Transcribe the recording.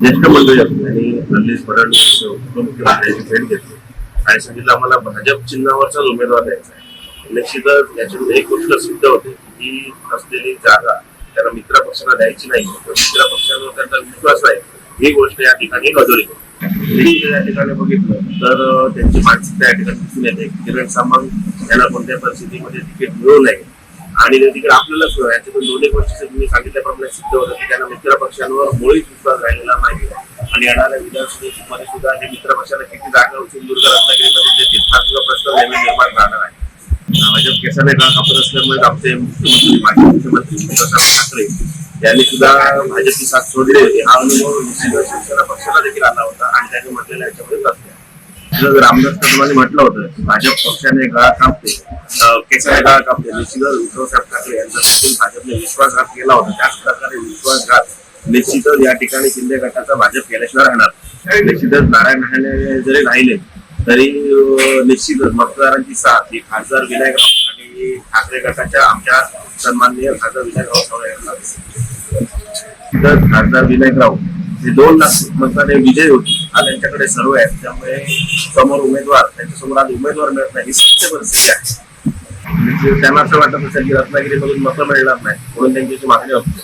ज्येष्ठ मंडळी आणि हल्लीच फडणवीस उपमुख्यमंत्र्यांची भेट घेतली आणि सांगितलं आम्हाला भाजप चिन्हावरचाच उमेदवार द्यायचा आहे. निश्चितच याच्यातून एक गोष्ट सिद्ध होते की असलेली जागा त्यांना मित्र पक्षाला द्यायची नाही. तर मित्र पक्षावर त्यांचा विश्वास आहे. ही गोष्ट या ठिकाणी नजरी देखील या ठिकाणी बघितलं तर त्यांची मानसिकता या ठिकाणी दिसून येते. किरण सामंत यांना कोणत्या परिस्थितीमध्ये तिकीट मिळू नये. आणि तिकडे आपल्याला याच्यातून दोन्ही गोष्टी मी सांगितलं सिद्ध होतं की त्यांना मित्र पक्षांवर मुळीच विश्वास राहिलेला नाही. आणि येणाऱ्या विधानसभेमध्ये सुद्धा हे मित्र पक्षाला किती जागा सिंधुदुर्ग रत्नागिरीमध्ये देतील हा सुद्धा प्रश्न नेहमी निर्माण राहणार आहे. भाजप केसाने का कापत असल्यामुळे आमचे मुख्यमंत्री माजी मुख्यमंत्री उद्धवसाहेब ठाकरे यांनी सुद्धा भाजपची साथ सोडली होती. हा अनुभव शिवसेना पक्षाला देखील आला होता आणि त्यांनी म्हटलेला याच्यामध्ये जर रामदास कदमांनी म्हटलं होतं भाजप पक्षाने गळा कापते केसाने गळा कापते निश्चितच उद्धवसाहेब ठाकरे यांचा देखील भाजपने विश्वासघात केला होता. त्याच प्रकारे विश्वासघात निश्चितच या ठिकाणी शिंदे गटाचा भाजप केल्याशिवाय राहणार. निश्चितच नारायण राणे जरी राहिले तरी निश्चितच मतदारांची साथ ही खासदार विनायक आणि ठाकरे गटाच्या आमच्या सन्माननीय खासदार विनायक राऊत यांना खासदार विनायकराव हे दोन लाख मताने विजय होती हा त्यांच्याकडे सर्व आहे त्यामुळे समोर उमेदवार त्यांच्यासमोर आज उमेदवार मिळत नाही ही सत्य परिस्थिती आहे. म्हणजे त्यांना असं वाटत असेल की रत्नागिरीमधून मतं मिळणार नाही म्हणून त्यांची मागणी होती.